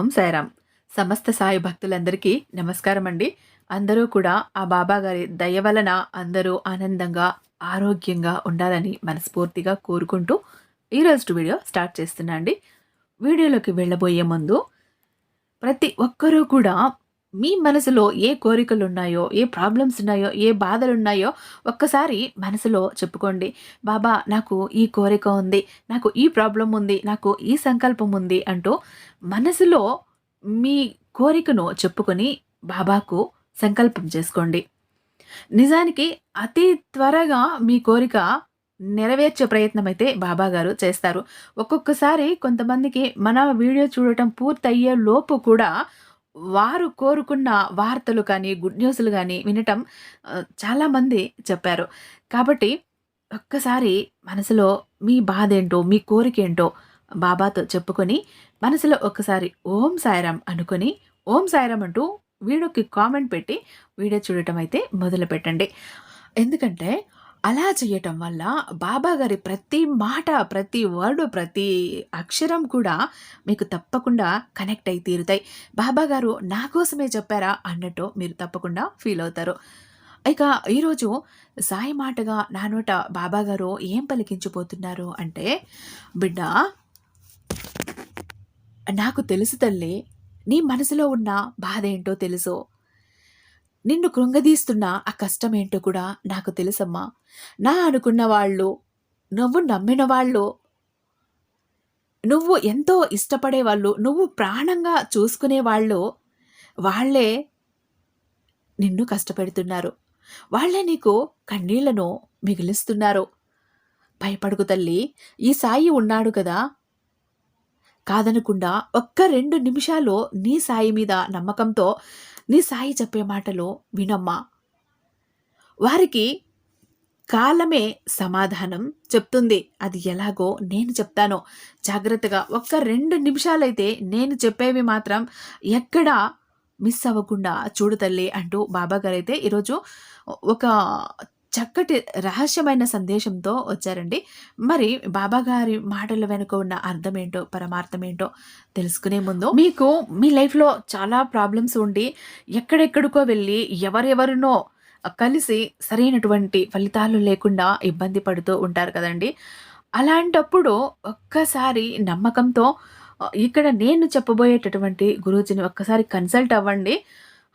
ఓం సాయిరామ్. సమస్త సాయి భక్తులందరికీ నమస్కారం అండి అందరూ కూడా ఆ బాబా గారి దయ వలన అందరూ ఆనందంగా ఆరోగ్యంగా ఉండాలని మనస్ఫూర్తిగా కోరుకుంటూ ఈరోజు వీడియో స్టార్ట్ చేస్తున్నా అండి వీడియోలోకి వెళ్ళబోయే ముందు ప్రతి ఒక్కరూ కూడా మీ మనసులో ఏ కోరికలు ఉన్నాయో ఏ ప్రాబ్లమ్స్ ఉన్నాయో ఏ బాధలు ఉన్నాయో ఒక్కసారి మనసులో చెప్పుకోండి. బాబా నాకు ఈ కోరిక ఉంది నాకు ఈ ప్రాబ్లం ఉంది నాకు ఈ సంకల్పం ఉంది అంటూ మనసులో మీ కోరికను చెప్పుకొని బాబాకు సంకల్పం చేసుకోండి. నిజానికి అతి త్వరగా మీ కోరిక నెరవేర్చే ప్రయత్నం అయితే బాబా గారు చేస్తారు. ఒక్కొక్కసారి కొంతమందికి మన వీడియో చూడటం పూర్తయ్యే లోపు కూడా వారు కోరుకున్న వార్తలు కానీ గుడ్ న్యూస్లు కానీ వినటం చాలామంది చెప్పారు. కాబట్టి ఒక్కసారి మనసులో మీ బాధ ఏంటో మీ కోరిక ఏంటో బాబాతో చెప్పుకొని మనసులో ఒక్కసారి ఓం సాయిరామ్ అనుకొని ఓం సాయిరామ్ అంటూ వీడియోకి కామెంట్ పెట్టి వీడియో చూడటం అయితే మొదలు పెట్టండి ఎందుకంటే అలా చేయటం వల్ల బాబా గారి ప్రతి మాట ప్రతి వర్డు ప్రతి అక్షరం కూడా మీకు తప్పకుండా కనెక్ట్ అయి తీరుతాయి. బాబా గారు నా కోసమే చెప్పారా అన్నట్టు మీరు తప్పకుండా ఫీల్ అవుతారు. ఇక ఈరోజు సాయి మాటగా నా నోట బాబా గారు ఏం పలికించిపోతున్నారు అంటే బిడ్డ నాకు తెలుసు తల్లి నీ మనసులో ఉన్న బాధ ఏంటో తెలుసు. నిన్ను కృంగదీస్తున్న ఆ కష్టం ఏంటో కూడా నాకు తెలుసమ్మా. నా అనుకున్న వాళ్ళు నువ్వు నమ్మిన వాళ్ళు నువ్వు ఎంతో ఇష్టపడే వాళ్ళు నువ్వు ప్రాణంగా చూసుకునే వాళ్ళు వాళ్ళే నిన్ను కష్టపెడుతున్నారు. వాళ్ళే నీకు కన్నీళ్ళను మిగిలిస్తున్నారు. భయపడుకు తల్లి ఈ సాయి ఉన్నాడు కదా. కాదనకుండా ఒక్క రెండు నిమిషాలు నీ సాయి మీద నమ్మకంతో నీ సాయి చెప్పే మాటలు వినమ్మా. వారికి కాలమే సమాధానం చెప్తుంది. అది ఎలాగో నేను చెప్తాను. జాగ్రత్తగా ఒక్క రెండు నిమిషాలైతే నేను చెప్పేవి మాత్రం ఎక్కడా మిస్ అవ్వకుండా చూడు తల్లి అంటూ బాబా అయితే ఈరోజు ఒక చక్కటి రహస్యమైన సందేశంతో వచ్చారండి. మరి బాబాగారి మాటల వెనుక ఉన్న అర్థం ఏంటో పరమార్థం ఏంటో తెలుసుకునే ముందు మీకు మీ లైఫ్లో చాలా ప్రాబ్లమ్స్ ఉండి ఎక్కడెక్కడికో వెళ్ళి ఎవరెవరినో కలిసి సరైనటువంటి ఫలితాలు లేకుండా ఇబ్బంది పడుతూ ఉంటారు కదండి. అలాంటప్పుడు ఒక్కసారి నమ్మకంతో ఇక్కడ నేను చెప్పబోయేటటువంటి గురూజీని ఒక్కసారి కన్సల్ట్ అవ్వండి.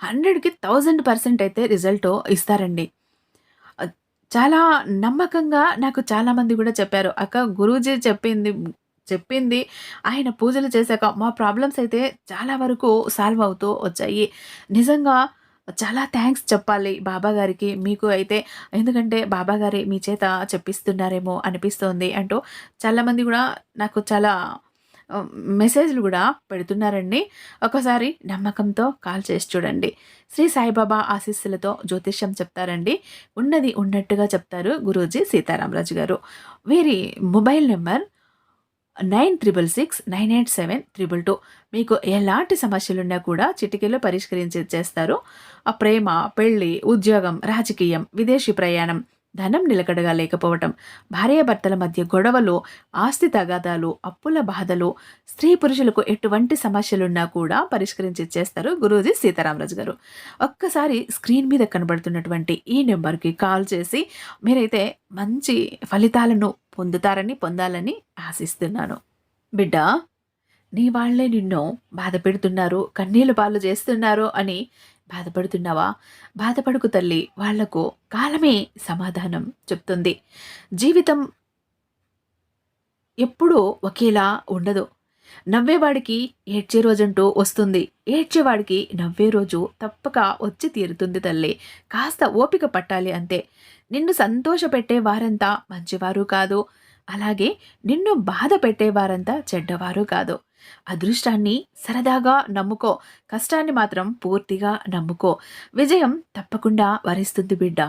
హండ్రెడ్కి థౌజండ్ పర్సెంట్ అయితే రిజల్ట్ ఇస్తారండి. చాలా నమ్మకంగా నాకు చాలామంది కూడా చెప్పారు. అక్క గురూజీ చెప్పింది చెప్పింది ఆయన పూజలు చేశాక మా ప్రాబ్లమ్స్ అయితే చాలా వరకు సాల్వ్ అవుతూ వచ్చాయి. నిజంగా చాలా థ్యాంక్స్ చెప్పాలి బాబా గారికి మీకు అయితే ఎందుకంటే బాబాగారి మీ చేత చెప్పిస్తున్నారేమో అనిపిస్తోంది అంటూ చాలామంది కూడా నాకు చాలా మెసేజ్లు కూడా పెడుతున్నారండి. ఒకసారి నమ్మకంతో కాల్ చేసి చూడండి. శ్రీ సాయిబాబా ఆశీస్సులతో జ్యోతిష్యం చెప్తారండి. ఉన్నది ఉన్నట్టుగా చెప్తారు గురూజీ సీతారామరాజు గారు. వీరి mobile number nine triple six nine eight seven triple two. మీకు ఎలాంటి సమస్యలున్నా కూడా చిటికీలో పరిష్కరించి చేస్తారు. ఆ ప్రేమ పెళ్ళి ఉద్యోగం రాజకీయం విదేశీ ప్రయాణం ధనం నిలకడగా లేకపోవటం భార్యాభర్తల మధ్య గొడవలు ఆస్తి తగాదాలు అప్పుల బాధలు స్త్రీ పురుషులకు ఎటువంటి సమస్యలున్నా కూడా పరిష్కరించి చేస్తారు గురూజీ సీతారామరాజు గారు. ఒక్కసారి స్క్రీన్ మీద కనబడుతున్నటువంటి ఈ నెంబర్కి కాల్ చేసి మీరైతే మంచి ఫలితాలను పొందుతారని పొందాలని ఆశిస్తున్నాను. బిడ్డ నీ వాళ్ళే నిన్ను బాధ పెడుతున్నారు కన్నీళ్ళు పాలు చేస్తున్నారు అని బాధపడుతున్నావా? బాధపడుకు తల్లి వాళ్ళకు కాలమే సమాధానం చెప్తుంది. జీవితం ఎప్పుడూ ఒకేలా ఉండదు. నవ్వేవాడికి ఏడ్చే రోజంటూ వస్తుంది. ఏడ్చేవాడికి నవ్వే రోజు తప్పక వచ్చి తీరుతుంది తల్లి. కాస్త ఓపిక పట్టాలి అంతే. నిన్ను సంతోషపెట్టే వారంతా మంచివారు కాదు. అలాగే నిన్ను బాధ పెట్టేవారంతా చెడ్డవారు కాదు. అదృష్టాన్ని సరదాగా నమ్ముకో. కష్టాన్ని మాత్రం పూర్తిగా నమ్ముకో. విజయం తప్పకుండా వరిస్తుంది బిడ్డ.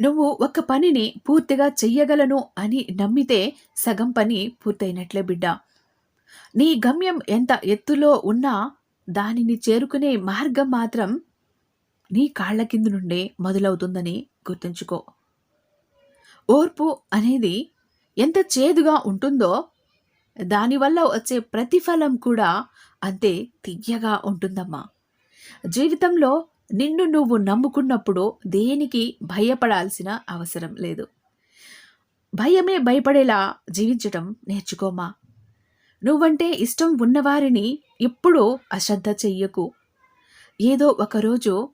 నువ్వు ఒక పనిని పూర్తిగా చెయ్యగలను అని నమ్మితే సగం పని పూర్తయినట్లే బిడ్డ. నీ గమ్యం ఎంత ఎత్తులో ఉన్నా దానిని చేరుకునే మార్గం మాత్రం నీ కాళ్ళ కింద నుండే మొదలవుతుందని గుర్తుంచుకో. ఓర్పు అనేది ఎంత చేదుగా ఉంటుందో దానివల్ల వచ్చే ప్రతిఫలం కూడా అంతే తియ్యగా ఉంటుందమ్మా. జీవితంలో నిన్ను నువ్వు నమ్ముకున్నప్పుడు దేనికి భయపడాల్సిన అవసరం లేదు. భయమే భయపడేలా జీవించటం నేర్చుకోమా. నువ్వంటే ఇష్టం ఉన్నవారిని ఎప్పుడూ అశ్రద్ధ చెయ్యకు. ఏదో ఒకరోజు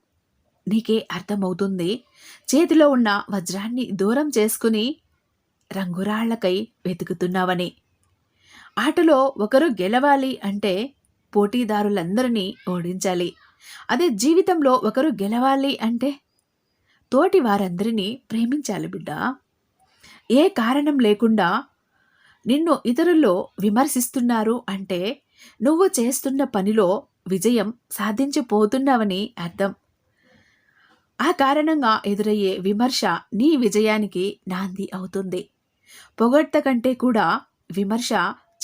నీకే అర్థమవుతుంది. చేతిలో ఉన్న వజ్రాన్ని దూరం చేసుకుని రంగురాళ్ళకై వెతుకుతున్నావని. ఆటలో ఒకరు గెలవాలి అంటే పోటీదారులందరినీ ఓడించాలి. అదే జీవితంలో ఒకరు గెలవాలి అంటే తోటి వారందరినీ ప్రేమించాలి బిడ్డ. ఏ కారణం లేకుండా నిన్ను ఇతరుల్లో విమర్శిస్తున్నారు అంటే నువ్వు చేస్తున్న పనిలో విజయం సాధించిపోతున్నావని అర్థం. ఆ కారణంగా ఎదురయ్యే విమర్శ నీ విజయానికి నాంది అవుతుంది. పొగడ్త కంటే కూడా విమర్శ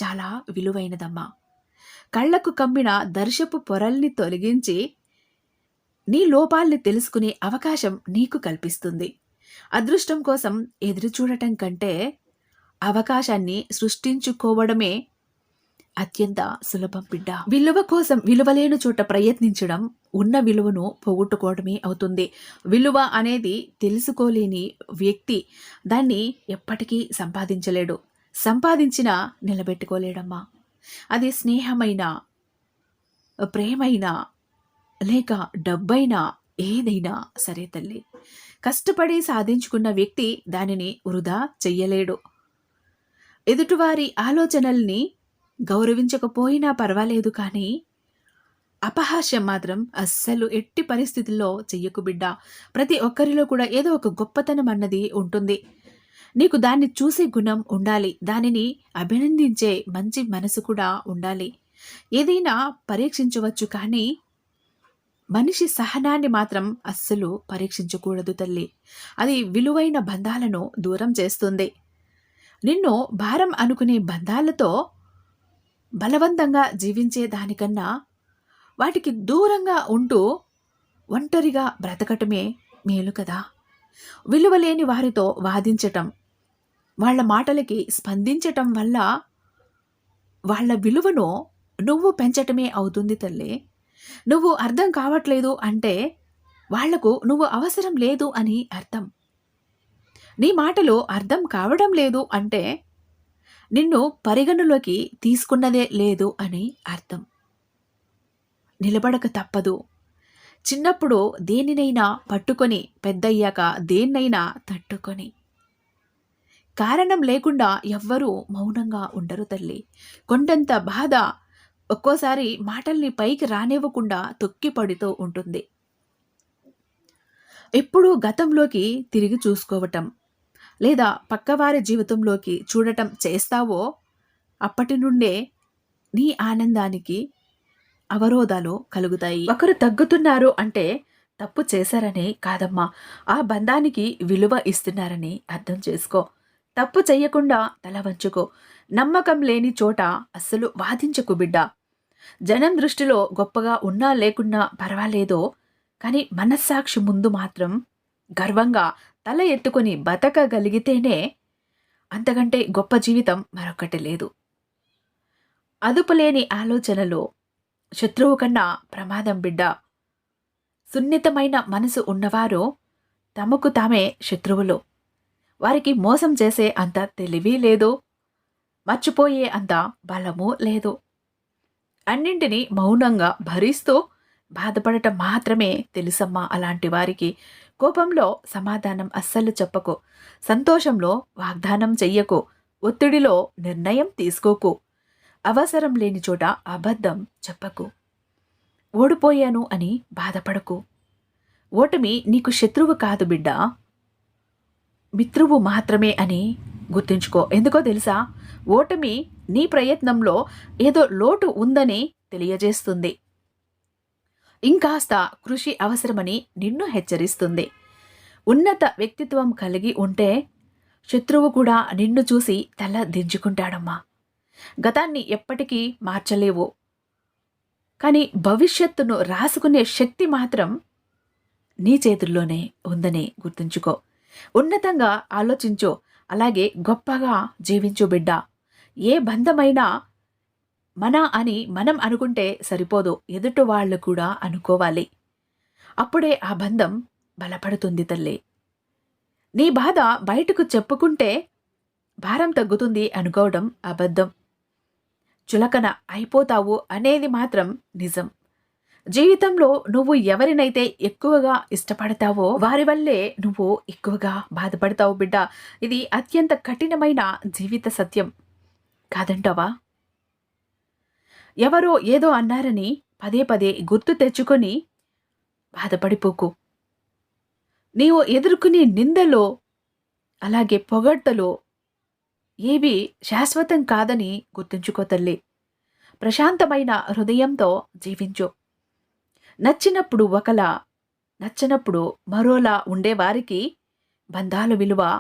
చాలా విలువైనదమ్మా. కళ్ళకు కమ్మిన దర్శపు పొరల్ని తొలగించి నీ లోపాల్ని తెలుసుకునే అవకాశం నీకు కల్పిస్తుంది. అదృష్టం కోసం ఎదురుచూడటం కంటే అవకాశాన్ని సృష్టించుకోవడమే అత్యంత సులభం బిడ్డ. విలువ కోసం విలువలేని చోట ప్రయత్నించడం ఉన్న విలువను పోగొట్టుకోవడమే అవుతుంది. విలువ అనేది తెలుసుకోలేని వ్యక్తి దాన్ని ఎప్పటికీ సంపాదించలేడు. సంపాదించినా నిలబెట్టుకోలేడమ్మా. అది స్నేహమైన ప్రేమైనా లేక డబ్బైనా ఏదైనా సరే తల్లి. కష్టపడి సాధించుకున్న వ్యక్తి దానిని వృధా చెయ్యలేడు. ఎదుటివారి ఆలోచనల్ని గౌరవించకపోయినా పర్వాలేదు కానీ అపహాస్యం మాత్రం అస్సలు ఎట్టి పరిస్థితుల్లో చెయ్యకు బిడ్డ. ప్రతి ఒక్కరిలో కూడా ఏదో ఒక గొప్పతనం అన్నది ఉంటుంది. నీకు దాన్ని చూసే గుణం ఉండాలి. దానిని అభినందించే మంచి మనసు కూడా ఉండాలి. ఏదైనా పరీక్షించవచ్చు కానీ మనిషి సహనాన్ని మాత్రం అస్సలు పరీక్షించకూడదు తల్లి. అది విలువైన బంధాలను దూరం చేస్తుంది. నిన్ను భారం అనుకునే బంధాలతో బలవంతంగా జీవించే దానికన్నా వాటికి దూరంగా ఉంటూ ఒంటరిగా బ్రతకటమే మేలు కదా. విలువలేని వారితో వాదించటం వాళ్ళ మాటలకి స్పందించటం వల్ల వాళ్ళ విలువను నువ్వు పెంచటమే అవుతుంది తల్లి. నువ్వు అర్థం కావట్లేదు అంటే వాళ్ళకు నువ్వు అవసరం లేదు అని అర్థం. నీ మాటలు అర్థం కావడం లేదు అంటే నిన్ను పరిగణలోకి తీసుకున్నదే లేదు అని అర్థం. నిలబడక తప్పదు. చిన్నప్పుడు దేనినైనా పట్టుకొని పెద్దయ్యాక దేన్నైనా తట్టుకొని. కారణం లేకుండా ఎవ్వరూ మౌనంగా ఉండరు తల్లి. కొండంత బాధ ఒక్కోసారి మాటల్ని పైకి రానివ్వకుండా తొక్కిపడుతూ ఉంటుంది. ఎప్పుడూ గతంలోకి తిరిగి చూసుకోవటం లేదా పక్కవారి జీవితంలోకి చూడటం చేస్తావో అప్పటి నుండే నీ ఆనందానికి అవరోధాలు కలుగుతాయి. ఒకరు తగ్గుతున్నారు అంటే తప్పు చేశారని కాదమ్మా. ఆ బంధానికి విలువ ఇస్తున్నారని అర్థం చేసుకో. తప్పు చెయ్యకుండా తల వంచుకో. నమ్మకం లేని చోట అస్సలు వాదించకు బిడ్డ. జనం దృష్టిలో గొప్పగా ఉన్నా లేకున్నా పర్వాలేదో కానీ మనస్సాక్షి ముందు మాత్రం గర్వంగా తల ఎత్తుకొని బతకగలిగితేనే అంతకంటే గొప్ప జీవితం మరొకటి లేదు. అదుపులేని ఆలోచనలు శత్రువు కన్నా ప్రమాదం బిడ్డ. సున్నితమైన మనసు ఉన్నవారు తమకు తామే శత్రువులు. వారికి మోసం చేసే అంత తెలివి లేదు మర్చిపోయే అంత బలము లేదు. అన్నింటినీ మౌనంగా భరిస్తూ బాధపడటం మాత్రమే తెలుసమ్మా అలాంటి వారికి. కోపంలో సమాధానం అస్సలు చెప్పకు సంతోషంలో వాగ్దానం చెయ్యకు ఒత్తిడిలో నిర్ణయం తీసుకోకు అవసరం లేని చోట అబద్ధం చెప్పకు. ఓడిపోయాను అని బాధపడకు. ఓటమి నీకు శత్రువు కాదు బిడ్డ మిత్రువు మాత్రమే అని గుర్తుంచుకో. ఎందుకో తెలుసా? ఓటమి నీ ప్రయత్నంలో ఏదో లోటు ఉందని తెలియజేస్తుంది. ఇంకాస్త కృషి అవసరమని నిన్ను హెచ్చరిస్తుంది. ఉన్నత వ్యక్తిత్వం కలిగి ఉంటే శత్రువు కూడా నిన్ను చూసి తల దించుకుంటాడమ్మా. గతాన్ని ఎప్పటికీ మార్చలేవు. కానీ భవిష్యత్తును రాసుకునే శక్తి మాత్రం నీ చేతుల్లోనే ఉందని గుర్తుంచుకో. ఉన్నతంగా ఆలోచించు. అలాగే గొప్పగా జీవించు బిడ్డ. ఏ బంధమైనా మన అని మనం అనుకుంటే సరిపోదు. ఎదుటి వాళ్ళు కూడా అనుకోవాలి. అప్పుడే ఆ బంధం బలపడుతుంది తల్లి. నీ బాధ బయటకు చెప్పుకుంటే భారం తగ్గుతుంది అనుకోవడం అబద్ధం. చులకన అయిపోతావు అనేది మాత్రం నిజం. జీవితంలో నువ్వు ఎవరినైతే ఎక్కువగా ఇష్టపడతావో వారి వల్లే నువ్వు ఎక్కువగా బాధపడతావు బిడ్డ. ఇది అత్యంత కఠినమైన జీవిత సత్యం. కాదంటావా? ఎవరో ఏదో అన్నారని పదే పదే గుర్తు తెచ్చుకొని బాధపడిపోకు. నీవు ఎదుర్కొనే నిందలో అలాగే పొగడ్తలో ఏవి శాశ్వతం కాదని గుర్తుంచుకో తల్లి. ప్రశాంతమైన హృదయంతో జీవించు. నచ్చినప్పుడు ఒకలా నచ్చనప్పుడు మరోలా ఉండేవారికి బంధాల విలువ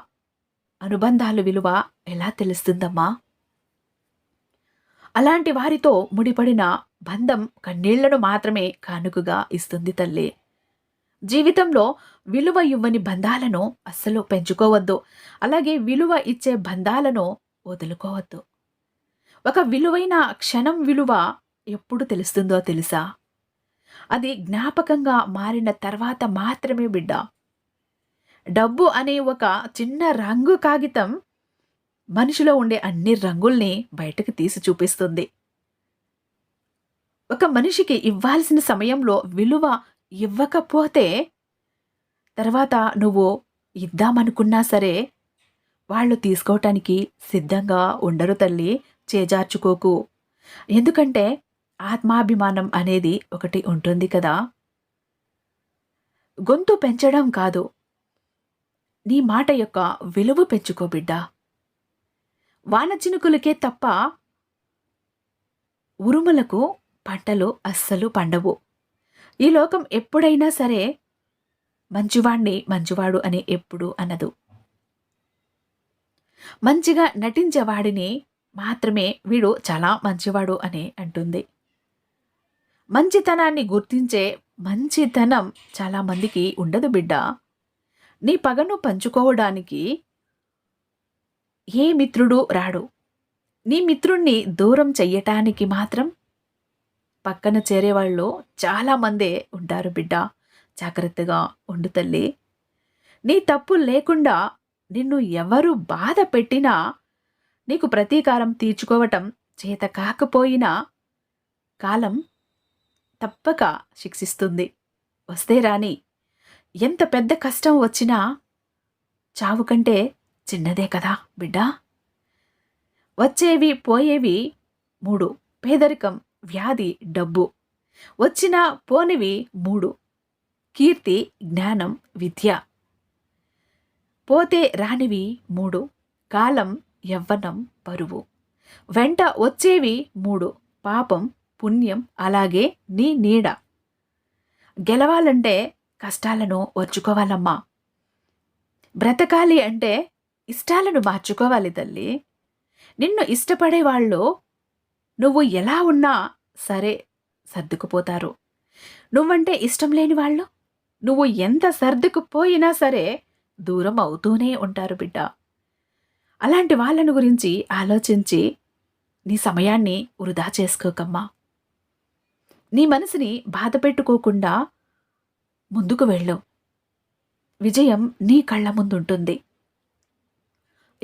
అనుబంధాల విలువ ఎలా తెలుస్తుందమ్మా? అలాంటి వారితో ముడిపడిన బంధం కన్నీళ్ళను మాత్రమే కానుకగా ఇస్తుంది తల్లి. జీవితంలో విలువ ఇవ్వని బంధాలను అస్సలు పెంచుకోవద్దు. అలాగే విలువ ఇచ్చే బంధాలను వదులుకోవద్దు. ఒక విలువైన క్షణం విలువ ఎప్పుడు తెలుస్తుందో తెలుసా? అది జ్ఞాపకంగా మారిన తర్వాత మాత్రమే బిడ్డ. డబ్బు అనే ఒక చిన్న రంగు కాగితం మనిషిలో ఉండే అన్ని రంగుల్ని బయటకు తీసి చూపిస్తుంది. ఒక మనిషికి ఇవ్వాల్సిన సమయంలో విలువ ఇవ్వకపోతే తర్వాత నువ్వు ఇద్దామనుకున్నా సరే వాళ్ళు తీసుకోవటానికి సిద్ధంగా ఉండరు తల్లి చేజార్చుకోకు. ఎందుకంటే ఆత్మాభిమానం అనేది ఒకటి ఉంటుంది కదా? గొంతు పెంచడం కాదు. నీ మాట యొక్క విలువ పెంచుకో బిడ్డా. వానచినుకులకే తప్ప ఉరుములకు పంటలు అస్సలు పండవు. ఈ లోకం ఎప్పుడైనా సరే మంచివాణ్ణి మంచివాడు అని ఎప్పుడు అనదు. మంచిగా నటించేవాడిని మాత్రమే వీడు చాలా మంచివాడు అని అంటుంది. మంచితనాన్ని గుర్తించే మంచితనం చాలామందికి ఉండదు బిడ్డ. నీ పగను పంచుకోవడానికి ఏ మిత్రుడు రాడు. నీ మిత్రుణ్ణి దూరం చెయ్యటానికి మాత్రం పక్కన చేరేవాళ్ళు చాలామందే ఉంటారు బిడ్డ. జాగ్రత్తగా ఉండు తల్లి. నీ తప్పు లేకుండా నిన్ను ఎవరు బాధ పెట్టినా నీకు ప్రతీకారం తీర్చుకోవటం చేత కాకపోయినా కాలం తప్పక శిక్షిస్తుంది. వస్తే రాని. ఎంత పెద్ద కష్టం వచ్చినా చావు కంటే చిన్నదే కదా బిడ్డా? వచ్చేవి పోయేవి మూడు. పేదరికం వ్యాధి డబ్బు. వచ్చిన పోనివి మూడు. కీర్తి జ్ఞానం విద్య. పోతే రానివి మూడు. కాలం యవ్వనం పరువు వెంట వచ్చేవి మూడు. పాపం పుణ్యం అలాగే నీ నీడ. గెలవాలంటే కష్టాలను వర్చుకోవాలమ్మా బ్రతకాలి అంటే ఇష్టాలను మార్చుకోవాలి తల్లి. నిన్ను ఇష్టపడే వాళ్ళు నువ్వు ఎలా ఉన్నా సరే సర్దుకుపోతారు. నువ్వంటే ఇష్టం లేని వాళ్ళు నువ్వు ఎంత సర్దుకుపోయినా సరే దూరం అవుతూనే ఉంటారు బిడ్డ. అలాంటి వాళ్ళను గురించి ఆలోచించి నీ సమయాన్ని వృధా చేసుకోకమ్మా. నీ మనసుని బాధ పెట్టుకోకుండా ముందుకు వెళ్ళు. విజయం నీ కళ్ళ ముందుంటుంది.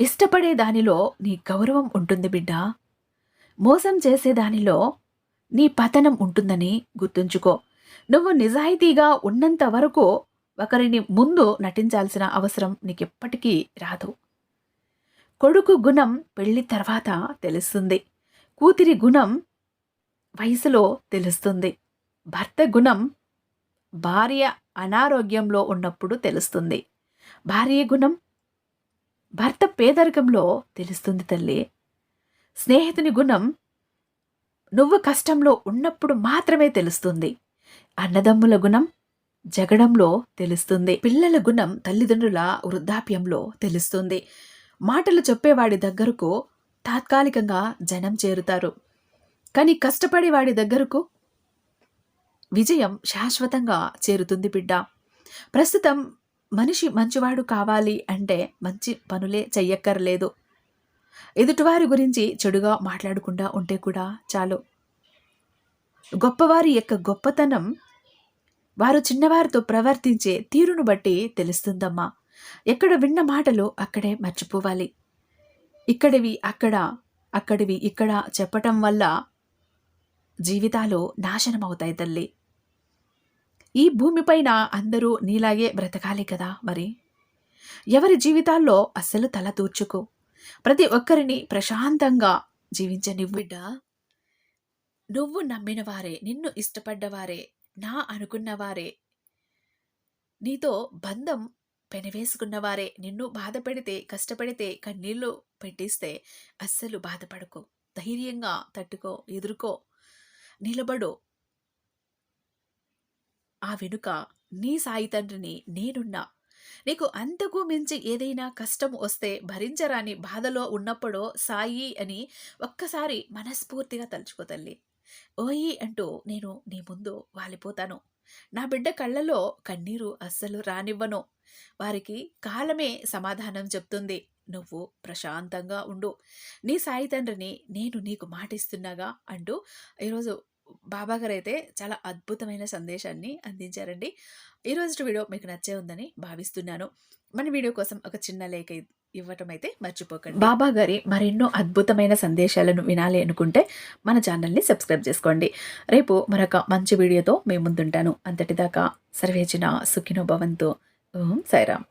ఇష్టపడే దానిలో నీ గౌరవం ఉంటుంది బిడ్డ. మోసం చేసే దానిలో నీ పతనం ఉంటుందని గుర్తుంచుకో. నువ్వు నిజాయితీగా ఉన్నంత వరకు ఒకరిని ముందు నటించాల్సిన అవసరం నీకెప్పటికీ రాదు. కొడుకు గుణం పెళ్ళి తర్వాత తెలుస్తుంది. కూతురి గుణం వయసులో తెలుస్తుంది. భర్త గుణం భార్య అనారోగ్యంలో ఉన్నప్పుడు తెలుస్తుంది. భార్య గుణం భర్త పేదరికంలో తెలుస్తుంది తల్లి. స్నేహితుని గుణం నువ్వు కష్టంలో ఉన్నప్పుడు మాత్రమే తెలుస్తుంది. అన్నదమ్ముల గుణం జగడంలో తెలుస్తుంది. పిల్లల గుణం తల్లిదండ్రుల వృద్ధాప్యంలో తెలుస్తుంది. మాటలు చెప్పేవాడి దగ్గరకు తాత్కాలికంగా జనం చేరుతారు. కానీ కష్టపడేవాడి దగ్గరకు విజయం శాశ్వతంగా చేరుతుంది బిడ్డ. ప్రస్తుతం మనిషి మంచివాడు కావాలి అంటే మంచి పనులే చెయ్యక్కర్లేదు. ఎదుటివారి గురించి చెడుగా మాట్లాడకుండా ఉంటే కూడా చాలు. గొప్పవారి యొక్క గొప్పతనం వారు చిన్నవారితో ప్రవర్తించే తీరును బట్టి తెలుస్తుందమ్మా. ఎక్కడ విన్న మాటలు అక్కడే మర్చిపోవాలి. ఇక్కడివి అక్కడ అక్కడివి ఇక్కడ చెప్పటం వల్ల జీవితాలు నాశనం అవుతాయి తల్లి. ఈ భూమిపైన అందరూ నీలాగే బ్రతకాలి కదా మరి? ఎవరి జీవితాల్లో అస్సలు తల తూర్చుకో ప్రతి ఒక్కరిని ప్రశాంతంగా జీవించనివ్వు. నువ్వు నమ్మిన వారే నిన్ను ఇష్టపడ్డవారే నా అనుకున్నవారే నీతో బంధం పెనవేసుకున్నవారే నిన్ను బాధ పెడితే కష్టపడితే కన్నీళ్ళు పెట్టిస్తే అస్సలు బాధపడకు. ధైర్యంగా తట్టుకో ఎదుర్కో. నిలబడు. ఆ వెనుక నీ సాయి తండ్రిని నేనున్నా. నీకు అంతకు మించి ఏదైనా కష్టం వస్తే భరించరాని బాధలో ఉన్నప్పుడో సాయి అని ఒక్కసారి మనస్ఫూర్తిగా తలుచుకో తల్లి. ఓయి అంటూ నేను నీ ముందు వాలిపోతాను. నా బిడ్డ కళ్ళలో కన్నీరు అస్సలు రానివ్వను. వారికి కాలమే సమాధానం చెప్తుంది. నువ్వు ప్రశాంతంగా ఉండు. నీ సాయి తండ్రిని నేను నీకు మాటిస్తున్నాగా అంటూ ఈరోజు బాబాగారు అయితే చాలా అద్భుతమైన సందేశాన్ని అందించారండి. ఈరోజు వీడియో మీకు నచ్చే ఉందని భావిస్తున్నాను. మన వీడియో కోసం ఒక చిన్న లేఖ ఇవ్వటం అయితే మర్చిపోకండి. బాబా గారి మరెన్నో అద్భుతమైన సందేశాలను వినాలి అనుకుంటే మన ఛానల్ని సబ్స్క్రైబ్ చేసుకోండి. రేపు మరొక మంచి వీడియోతో మేము ముందుంటాను. అంతటిదాకా సర్వేచిన సుఖినో భవంతో. ఓం సాయిరామ్